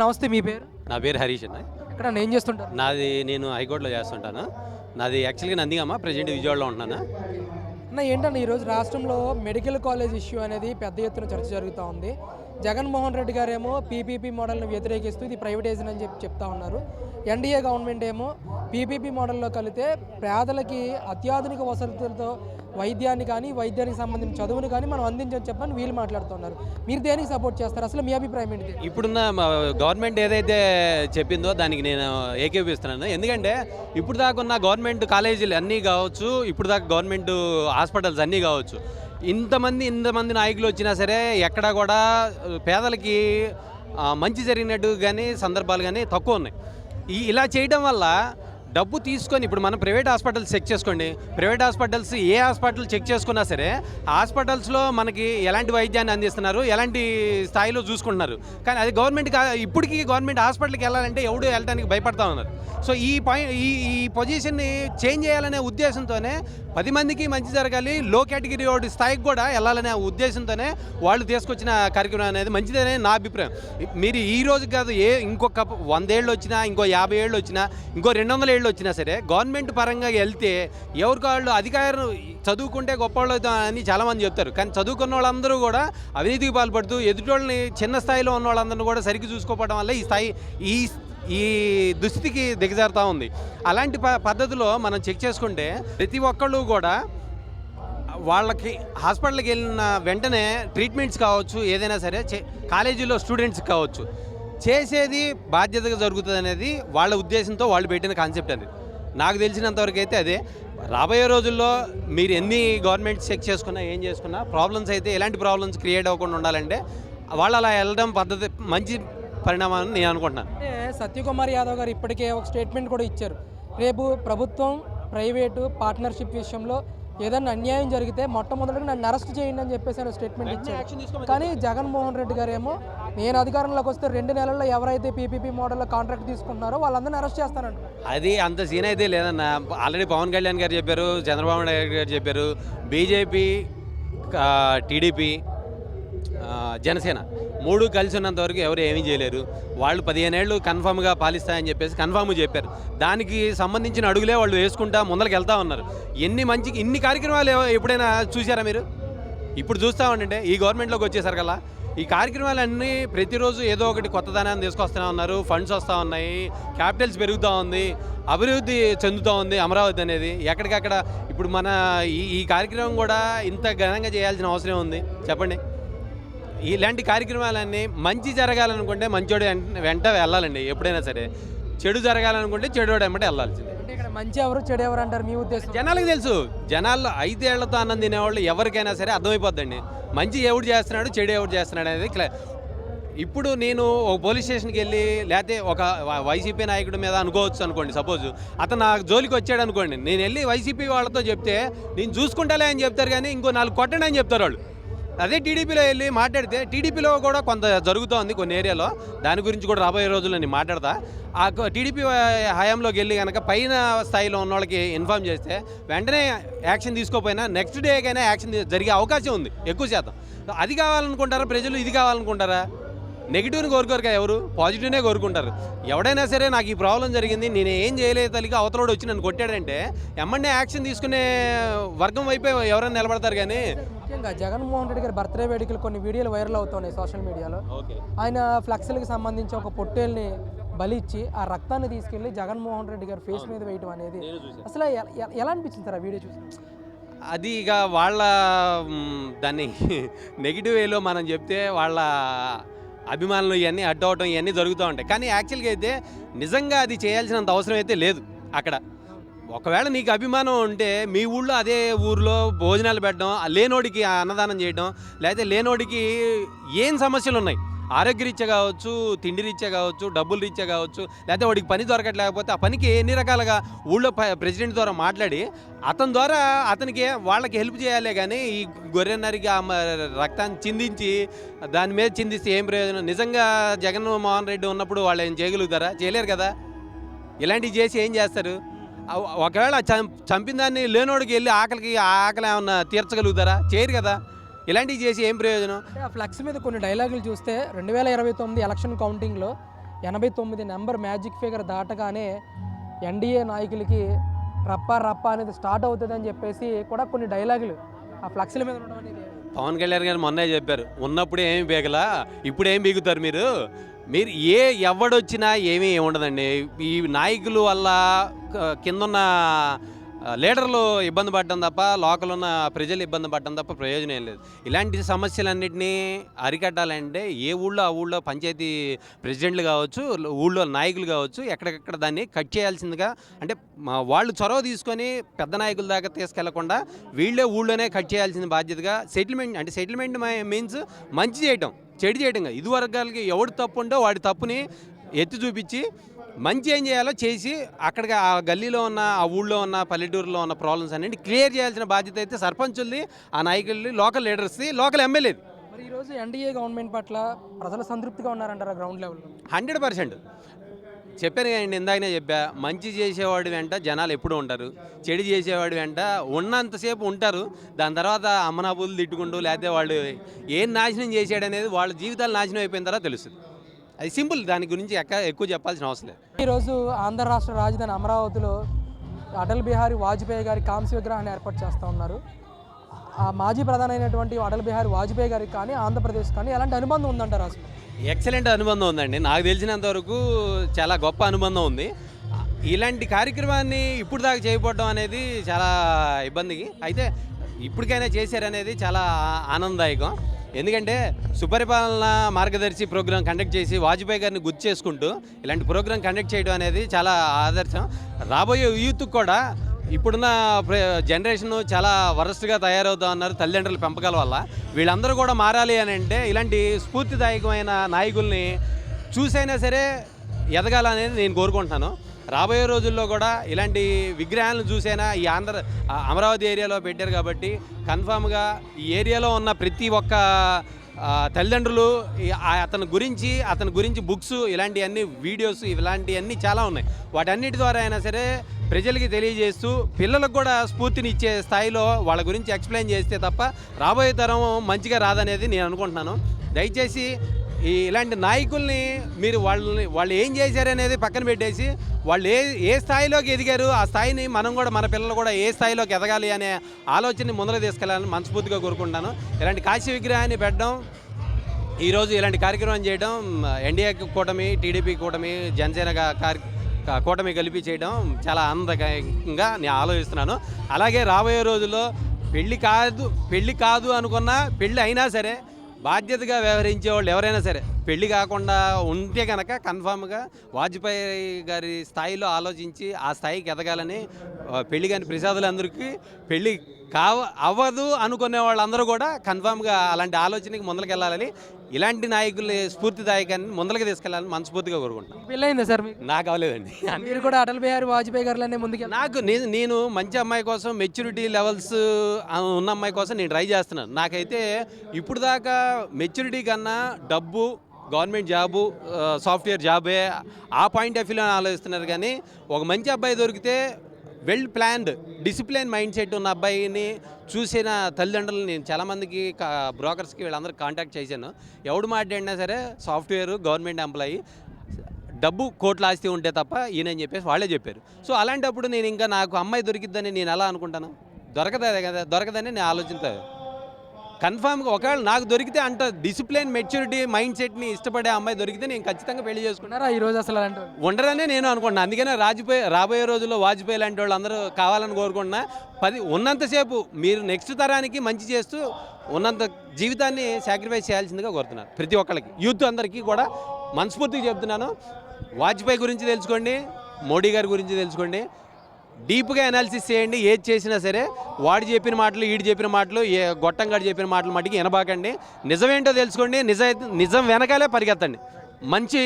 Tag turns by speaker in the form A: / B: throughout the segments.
A: నమస్తే మీ పేరు?
B: నా పేరు హరీష్ అన్న.
A: ఇక్కడ ఏం చేస్తుంటారు?
B: నాది నేను హైకోర్టులో చేస్తుంటాను. నాది యాక్చువల్గా నందిగామ ప్రజెంట్ విజయవాడలో ఉంటున్నాను.
A: అన్న ఏంటన్న ఈరోజు రాష్ట్రంలో మెడికల్ కాలేజ్ ఇష్యూ అనేది పెద్ద ఎత్తున చర్చ జరుగుతూ ఉంది. జగన్మోహన్ రెడ్డి గారేమో పీపీపీ మోడల్ని వ్యతిరేకిస్తూ ఇది ప్రైవేటైజేషన్ అని చెప్పి చెప్తా ఉన్నారు. ఎన్డీఏ గవర్నమెంట్ ఏమో పీపీపీ మోడల్లో కలితే పేదలకి అత్యాధునిక వసతులతో వైద్యాన్ని కానీ వైద్యానికి సంబంధించిన చదువుని కానీ మనం అందించని చెప్పని వీళ్ళు మాట్లాడుతున్నారు. మీరు దేనికి సపోర్ట్ చేస్తారు? అసలు మీ అభిప్రాయం ఏంటి?
B: ఇప్పుడున్న గవర్నమెంట్ ఏదైతే చెప్పిందో దానికి నేను ఏకీపిస్తున్నాను ఎందుకంటే ఇప్పుడు దాకా ఉన్న గవర్నమెంట్ కాలేజీలు అన్నీ కావచ్చు ఇప్పుడు దాకా గవర్నమెంట్ హాస్పిటల్స్ అన్నీ కావచ్చు ఇంతమంది ఇంతమంది నాయకులు వచ్చినా సరే ఎక్కడా కూడా పేదలకి మంచి జరిగినట్టు కానీ సందర్భాలు కానీ తక్కువ ఉన్నాయి. ఈ ఇలా చేయడం వల్ల డబ్బు తీసుకొని ఇప్పుడు మనం ప్రైవేట్ హాస్పిటల్స్ చెక్ చేసుకోండి. ప్రైవేట్ హాస్పిటల్స్ ఏ హాస్పిటల్ చెక్ చేసుకున్నా సరే హాస్పిటల్స్లో మనకి ఎలాంటి వైద్యాన్ని అందిస్తున్నారు ఎలాంటి స్థాయిలో చూసుకుంటున్నారు. కానీ అది గవర్నమెంట్ ఇప్పటికీ గవర్నమెంట్ హాస్పిటల్కి వెళ్ళాలంటే ఎవడు వెళ్ళడానికి భయపడతా ఉన్నారు. సో ఈ పాయింట్ ఈ ఈ పొజిషన్ని చేంజ్ చేయాలనే ఉద్దేశంతోనే పది మందికి మంచి జరగాలి లో కేటగిరీ వాడి స్థాయికి కూడా వెళ్ళాలనే ఉద్దేశంతోనే వాళ్ళు తీసుకొచ్చిన కార్యక్రమం అనేది మంచిదనే నా అభిప్రాయం. మీరు ఈ రోజు కాదు ఏ ఇంకొక వందేళ్ళు వచ్చినా ఇంకో యాభై ఏళ్ళు వచ్చినా ఇంకో రెండు వందల ఏళ్ళు వచ్చినా సరే గవర్నమెంట్ పరంగా వెళ్తే ఎవరికి వాళ్ళు అధికారం చదువుకుంటే గొప్పవాళ్ళు అవుతాం అని చాలామంది చెప్తారు. కానీ చదువుకున్న వాళ్ళందరూ కూడా అవినీతికి పాల్పడుతూ ఎదుటోళ్ళని చిన్న స్థాయిలో ఉన్న వాళ్ళందరినీ కూడా సరిగ్గా చూసుకోవడం వల్ల ఈ స్థాయి ఈ ఈ దుస్థితికి దిగజారుతూ ఉంది. అలాంటి ప పద్ధతిలో మనం చెక్ చేసుకుంటే ప్రతి ఒక్కళ్ళు కూడా వాళ్ళకి హాస్పిటల్కి వెళ్ళిన వెంటనే ట్రీట్మెంట్స్ కావచ్చు ఏదైనా సరే కాలేజీలో స్టూడెంట్స్ కావచ్చు. చేసేది బాధ్యతగా జరుగుతుంది అనేది వాళ్ళ ఉద్దేశంతో వాళ్ళు పెట్టిన కాన్సెప్ట్ అది. నాకు తెలిసినంతవరకు అయితే అదే. రాబోయే రోజుల్లో మీరు ఎన్ని గవర్నమెంట్ చెక్ చేసుకున్నా ఏం చేసుకున్నా ప్రాబ్లమ్స్ అయితే ఎలాంటి ప్రాబ్లమ్స్ క్రియేట్ అవ్వకుండా ఉండాలంటే వాళ్ళు అలా వెళ్ళడం పద్ధతి మంచి పరిణామం అని నేను అనుకుంటున్నాను.
A: అంటే సత్యకుమార్ యాదవ్ గారు ఇప్పటికే ఒక స్టేట్మెంట్ కూడా ఇచ్చారు. రేపు ప్రభుత్వం ప్రైవేటు పార్ట్నర్షిప్ విషయంలో ఏదైనా అన్యాయం జరిగితే మొట్టమొదటిగా నన్ను అరెస్ట్ చేయండి అని చెప్పేసి ఆయన స్టేట్మెంట్ ఇచ్చారు కానీ జగన్మోహన్ రెడ్డి గారు ఏమో నేను అధికారంలోకి వస్తే రెండు నెలల్లో ఎవరైతే పీపీపీ మోడల్లో కాంట్రాక్ట్ తీసుకుంటున్నారో వాళ్ళందరినీ అరెస్ట్ చేస్తానంట.
B: అది అంత సీన్ అయితే లేదన్న. ఆల్రెడీ పవన్ కళ్యాణ్ గారు చెప్పారు చంద్రబాబు నాయుడు గారు చెప్పారు బీజేపీ టీడీపీ జనసేన. మూడు కలిసి ఉన్నంత వరకు ఎవరు ఏమీ చేయలేరు. వాళ్ళు పదిహేనేళ్ళు కన్ఫామ్గా పాలిస్తాయని చెప్పేసి కన్ఫామ్ చెప్పారు. దానికి సంబంధించిన అడుగులే వాళ్ళు వేసుకుంటా ముందరికి వెళ్తా ఉన్నారు. ఎన్ని మంచి ఇన్ని కార్యక్రమాలు ఎప్పుడైనా చూసారా మీరు? ఇప్పుడు చూస్తూ ఉంటే ఈ గవర్నమెంట్లోకి వచ్చేసరికి కల్లా ఈ కార్యక్రమాలన్నీ ప్రతిరోజు ఏదో ఒకటి కొత్తదనాన్ని తీసుకొస్తూనే ఉన్నారు. ఫండ్స్ వస్తూ ఉన్నాయి. క్యాపిటల్స్ పెరుగుతూ ఉంది. అభివృద్ధి చెందుతూ ఉంది అమరావతి అనేది. ఎక్కడికక్కడ ఇప్పుడు మన ఈ ఈ కార్యక్రమం కూడా ఇంత ఘనంగా చేయాల్సిన అవసరం ఉంది. చెప్పండి. ఇలాంటి కార్యక్రమాలన్నీ మంచి జరగాలనుకుంటే మంచోడు వెంట- వెంట వెళ్ళాలండి ఎప్పుడైనా సరే. చెడు జరగాలనుకుంటే చెడువాడు వెంబడి వెళ్ళాల్సిందే.
A: ఇక్కడ మంచి ఎవరు చెడు ఎవరు అంటారు మీ ఉద్దేశం?
B: జనాలకు తెలుసు జనాల్లో ఐదేళ్ళతో అన్నం తినేవాళ్ళు ఎవరికైనా సరే అర్థమైపోద్దండి. మంచి ఎవడు చేస్తున్నాడు చెడు ఎవడు చేస్తున్నాడు అనేది క్లా ఇప్పుడు నేను ఒక పోలీస్ స్టేషన్కి వెళ్ళి లేకపోతే ఒక వైసీపీ నాయకుడి మీద అనుకోవచ్చు అనుకోండి సపోజ్. అతను నా జోలికి వచ్చాడు అనుకోండి. నేను వెళ్ళి వైసీపీ వాళ్ళతో చెప్తే నేను చూసుకుంటాలే అని చెప్తారు కానీ ఇంకో నాలుగు కొట్టండి అని చెప్తారు వాళ్ళు. అదే టీడీపీలో వెళ్ళి మాట్లాడితే టీడీపీలో కూడా కొంత జరుగుతోంది కొన్ని ఏరియాలో. దాని గురించి కూడా రాబోయే రోజుల్లో నేను మాట్లాడతా. ఆ టీడీపీ హయాంలోకి వెళ్ళి కనుక పైన స్థాయిలో ఉన్న వాళ్ళకి ఇన్ఫామ్ చేస్తే వెంటనే యాక్షన్ తీసుకోపోయినా నెక్స్ట్ డేకైనా యాక్షన్ జరిగే అవకాశం ఉంది ఎక్కువ శాతం. అది కావాలనుకుంటారా ప్రజలు ఇది కావాలనుకుంటారా? నెగిటివ్ని కోరుకోరు కదా ఎవరు? పాజిటివ్నే కోరుకుంటారు. ఎవడైనా సరే నాకు ఈ ప్రాబ్లం జరిగింది నేను ఏం చేయలేదు తల్లికి అవతలోడు వచ్చి నన్ను కొట్టాడంటే ఎమ్మన్నే యాక్షన్ తీసుకునే వర్గం వైపే ఎవరైనా నిలబడతారు కానీ
A: ముఖ్యంగా జగన్మోహన్ రెడ్డి గారి బర్త్డే వేడుకలు కొన్ని వీడియోలు వైరల్ అవుతున్నాయి సోషల్ మీడియాలో. ఆయన ఫ్లెక్స్లకు సంబంధించి ఒక పొట్టేల్ని బలిచ్చి ఆ రక్తాన్ని తీసుకెళ్ళి జగన్మోహన్ రెడ్డి గారి ఫేస్ మీద వేయటం అనేది. అసలు ఎలా అనిపించింది సార్ ఆ వీడియో చూసి?
B: అది ఇక వాళ్ళ దాన్ని నెగిటివ్ వేలో మనం చెప్తే వాళ్ళ అభిమానులు ఇవన్నీ అడ్డు అవటం ఇవన్నీ జరుగుతూ ఉంటాయి. కానీ యాక్చువల్గా అయితే నిజంగా అది చేయాల్సినంత అవసరం అయితే లేదు అక్కడ. ఒకవేళ నీకు అభిమానం ఉంటే మీ ఊళ్ళో అదే ఊర్లో భోజనాలు పెట్టడం లేనోడికి అన్నదానం చేయడం లేకపోతే లేనోడికి ఏం సమస్యలు ఉన్నాయి? ఆరోగ్యరీత్యా కావచ్చు తిండి రీత్యా కావచ్చు డబ్బులు రీత్యా కావచ్చు లేకపోతే వాడికి పని దొరకట్లేకపోతే ఆ పనికి ఎన్ని రకాలుగా ఊళ్ళో ప్రెసిడెంట్ ద్వారా మాట్లాడి అతని ద్వారా అతనికి వాళ్ళకి హెల్ప్ చేయాలి కానీ ఈ గొర్రెన్నరికి ఆ రక్తాన్ని చిందించి దాని మీద చిందిస్తే ఏం ప్రయోజనం? నిజంగా జగన్మోహన్ రెడ్డి ఉన్నప్పుడు వాళ్ళు ఏం చేయగలుగుతారా? చేయలేరు కదా? ఇలాంటివి చేసి ఏం చేస్తారు? ఒకవేళ చంపిన దాన్ని లేనోడికి వెళ్ళి ఆకలికి ఆ ఆకలి ఏమన్నా తీర్చగలుగుతారా? చేయరు కదా. ఇలాంటివి చేసి ఏం ప్రయోజనం?
A: ఆ ఫ్లెక్స్ మీద కొన్ని డైలాగులు చూస్తే రెండు వేల ఇరవై తొమ్మిది ఎలక్షన్ కౌంటింగ్లో ఎనభై తొమ్మిది నెంబర్ మ్యాజిక్ ఫిగర్ దాటగానే ఎన్డీఏ నాయకులకి రప్ప రప్ప అనేది స్టార్ట్ అవుతుందని చెప్పేసి కూడా కొన్ని డైలాగులు ఆ ఫ్లక్స్ల మీద ఉండడం అనేది
B: పవన్ కళ్యాణ్ గారు మొన్నే చెప్పారు. ఉన్నప్పుడు ఏమి బీగలా ఇప్పుడు ఏం బీగుతారు మీరు? మీరు ఏ ఎవడొచ్చినా ఏమీ ఉండదండి ఈ నాయకులు వల్ల కిందన్న కిందున్న లీడర్లు ఇబ్బంది పడడం తప్ప లోకల్ ఉన్న ప్రజలు ఇబ్బంది పడడం తప్ప ప్రయోజనం ఏం లేదు. ఇలాంటి సమస్యలన్నింటినీ అరికట్టాలంటే ఏ ఊళ్ళో ఆ ఊళ్ళో పంచాయతీ ప్రెసిడెంట్లు కావచ్చు ఊళ్ళో నాయకులు కావచ్చు ఎక్కడికక్కడ దాన్ని కట్ చేయాల్సిందిగా అంటే మా వాళ్ళు చొరవ తీసుకొని పెద్ద నాయకుల దాకా తీసుకెళ్ళకుండా వీళ్ళే ఊళ్ళోనే కట్ చేయాల్సిన బాధ్యతగా సెటిల్మెంట్ అంటే సెటిల్మెంట్ మీన్స్ మంచి చేయటం. చెడు చేయటం కాదు ఇది వర్గాలకి ఎవడు తప్పు ఉందో వాడి తప్పుని ఎత్తి చూపించి మంచి ఏం చేయాలో చేసి అక్కడికి ఆ గల్లీలో ఉన్న ఆ ఊళ్ళో ఉన్న పల్లెటూరులో ఉన్న ప్రాబ్లమ్స్ అన్నింటి క్లియర్ చేయాల్సిన బాధ్యత అయితే సర్పంచుల్ది ఆ నాయకుల్ని లోకల్ లీడర్స్ది లోకల్ ఎమ్మెల్యేది
A: మరి ఈరోజు ఎన్డీఏ గవర్నమెంట్ పట్ల ప్రజలు సంతృప్తిగా ఉన్నారంటారా గ్రౌండ్ లెవెల్లో
B: హండ్రెడ్ పర్సెంట్. చెప్పాను కదండి ఇందాకనే చెప్పా మంచి చేసేవాడి వెంట జనాలు ఎప్పుడూ ఉంటారు. చెడు చేసేవాడి వెంట ఉన్నంతసేపు ఉంటారు. దాని తర్వాత అమ్మనాబులు తిట్టుకుంటూ లేకపోతే వాళ్ళు ఏం నాశనం చేశాడు అనేది వాళ్ళ జీవితాలు నాశనం అయిపోయిన తర్వాత తెలుస్తుంది. అది సింపుల్ దాని గురించి ఎక్కువ చెప్పాల్సిన అవసరం లేదు.
A: ఈరోజు ఆంధ్ర రాష్ట్ర రాజధాని అమరావతిలో అటల్ బిహారీ వాజ్పేయి గారి కాంస్య విగ్రహాన్ని ఏర్పాటు చేస్తూ ఉన్నారు. ఆ మాజీ ప్రధాని అయినటువంటి అటల్ బిహారీ వాజ్పేయి గారికి కానీ ఆంధ్రప్రదేశ్ కానీ ఎలాంటి అనుబంధం ఉందంటారు అసలు?
B: ఎక్సలెంట్ అనుబంధం ఉందండి. నాకు తెలిసినంత వరకు చాలా గొప్ప అనుబంధం ఉంది. ఇలాంటి కార్యక్రమాన్ని ఇప్పుడు దాకా చేయబడడం అనేది చాలా ఇబ్బందికి. అయితే ఇప్పటికైనా చేశారనేది చాలా ఆనందదాయకం. ఎందుకంటే సుపరిపాలన మార్గదర్శి ప్రోగ్రాం కండక్ట్ చేసి వాజ్పేయి గారిని గుర్తు చేసుకుంటూ ఇలాంటి ప్రోగ్రాం కండక్ట్ చేయడం అనేది చాలా ఆదర్శం. రాబోయే యూత్కి కూడా ఇప్పుడున్న జనరేషన్ చాలా వరస్ట్గా తయారవుతా ఉన్నారు తల్లిదండ్రుల పెంపకాల వల్ల. వీళ్ళందరూ కూడా మారాలి అని అంటే ఇలాంటి స్ఫూర్తిదాయకమైన నాయకుల్ని చూసైనా సరే ఎదగాలనేది నేను కోరుకుంటున్నాను. రాబోయే రోజుల్లో కూడా ఇలాంటి విగ్రహాలను చూసైనా ఈ ఆంధ్ర అమరావతి ఏరియాలో పెట్టారు కాబట్టి కన్ఫామ్గా ఈ ఏరియాలో ఉన్న ప్రతి ఒక్క తల్లిదండ్రులు అతని గురించి అతని గురించి బుక్స్ ఇలాంటివన్నీ వీడియోస్ ఇలాంటివన్నీ చాలా ఉన్నాయి. వాటన్నిటి ద్వారా అయినా సరే ప్రజలకి తెలియజేస్తూ పిల్లలకు కూడా స్ఫూర్తిని ఇచ్చే స్థాయిలో వాళ్ళ గురించి ఎక్స్ప్లెయిన్ చేస్తే తప్ప రాబోయే తరం మంచిగా రాదనేది నేను అనుకుంటున్నాను. దయచేసి ఈ ఇలాంటి నాయకుల్ని మీరు వాళ్ళని వాళ్ళు ఏం చేశారనేది పక్కన పెట్టేసి వాళ్ళు ఏ ఏ స్థాయిలోకి ఎదిగారు ఆ స్థాయిని మనం కూడా మన పిల్లలు కూడా ఏ స్థాయిలోకి ఎదగాలి అనే ఆలోచనని ముందర తీసుకెళ్ళాలని మనస్ఫూర్తిగా కోరుకుంటాను ఇలాంటి కాశీ విగ్రహాన్ని పెట్టడం ఈరోజు ఇలాంటి కార్యక్రమం చేయడం ఎన్డీఏ కూటమి టీడీపీ కూటమి జనసేన కార్య కూటమి కలిపి చేయడం చాలా ఆనందకరంగా నేను ఆలోచిస్తున్నాను. అలాగే రాబోయే రోజుల్లో పెళ్ళి కాదు పెళ్ళి కాదు అనుకున్న పెళ్ళి అయినా సరే బాధ్యతగా వ్యవహరించే వాళ్ళు ఎవరైనా సరే పెళ్ళి కాకుండా ఉంటే కనుక కన్ఫామ్గా వాజ్పేయి గారి స్థాయిలో ఆలోచించి ఆ స్థాయికి ఎదగాలని పెళ్ళి కాని ప్రసాదులందరికీ పెళ్ళి కావ అవ్వదు అనుకునే వాళ్ళందరూ కూడా కన్ఫామ్గా అలాంటి ఆలోచనకి ముందరకెళ్ళాలని ఇలాంటి నాయకుల్ని స్ఫూర్తిదాయకాన్ని ముందరకి తీసుకెళ్ళాలని మనస్ఫూర్తిగా కోరుకుంటాను
A: పెళ్ళయిందా సార్
B: నాకు అవ్వలేదండి.
A: మీరు కూడా అటల్ బిహారీ వాజ్పేయి గారిలోనే ముందుకు
B: నాకు నేను నేను మంచి అమ్మాయి కోసం మెచ్యూరిటీ లెవెల్స్ ఉన్న అమ్మాయి కోసం నేను ట్రై చేస్తున్నాను. నాకైతే ఇప్పుడు దాకా మెచ్యూరిటీ కన్నా డబ్బు గవర్నమెంట్ జాబు సాఫ్ట్వేర్ జాబే. ఆ పాయింట్ ఆఫ్ వ్యూలో ఆలోచిస్తున్నారు కానీ ఒక మంచి అబ్బాయి దొరికితే well planned discipline mind set ఉన్న అబ్బాయిని చూసిన తల్లిదండ్రులు నేను చాలామందికి బ్రోకర్స్కి వీళ్ళందరికీ కాంటాక్ట్ చేశాను. ఎవడు మాట్లాడినా సరే సాఫ్ట్వేర్ గవర్నమెంట్ ఎంప్లాయీ డబ్బు కోట్ల ఆస్తి ఉంటే తప్ప ఈయనని చెప్పేసి వాళ్ళే చెప్పారు. సో అలాంటప్పుడు నేను ఇంకా నాకు అమ్మాయి దొరికిద్దని నేను ఎలా అనుకుంటాను? దొరకదే కదా దొరకదని నేను ఆలోచిస్తాను కన్ఫామ్గా ఒకవేళ నాకు దొరికితే అంత డిసిప్లిన్ మెచ్యూరిటీ మైండ్ సెట్ని ఇష్టపడే అమ్మాయి దొరికితే నేను ఖచ్చితంగా పెళ్ళి చేసుకుంటాను.
A: ఉన్నారా ఈ రోజు అసలు వాళ్ళు?
B: ఉండరనే నేను అనుకుంటున్నాను అందుకనే రాజుపోయి రాబోయే రోజుల్లో వాజ్పేయి లాంటి వాళ్ళు అందరూ కావాలని కోరుకుంటున్నా. పది ఉన్నంతసేపు మీరు నెక్స్ట్ తరానికి మంచి చేస్తూ ఉన్నంత జీవితాన్ని సాక్రిఫైస్ చేయాల్సిందిగా కోరుతున్నాను. ప్రతి ఒక్కరికి యూత్ అందరికీ కూడా మనస్ఫూర్తిగా చెప్తున్నాను. వాజ్పేయి గురించి తెలుసుకోండి మోడీ గారి గురించి తెలుసుకోండి. డీప్గా అనాలిసిస్ చేయండి ఏది చేసినా సరే వాడు చెప్పిన మాటలు ఈడు చెప్పిన మాటలు ఏ గొట్టంగాడు చెప్పిన మాటలు మటుకి వినబాకండి. నిజమేంటో తెలుసుకోండి నిజ నిజం వెనకాలే పరిగెత్తండి. మంచి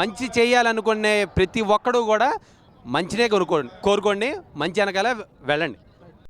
B: మంచి చేయాలనుకునే ప్రతి ఒక్కడు కూడా మంచినే కోరుకోండి కోరుకోండి మంచి వెనకాలే వెళ్ళండి.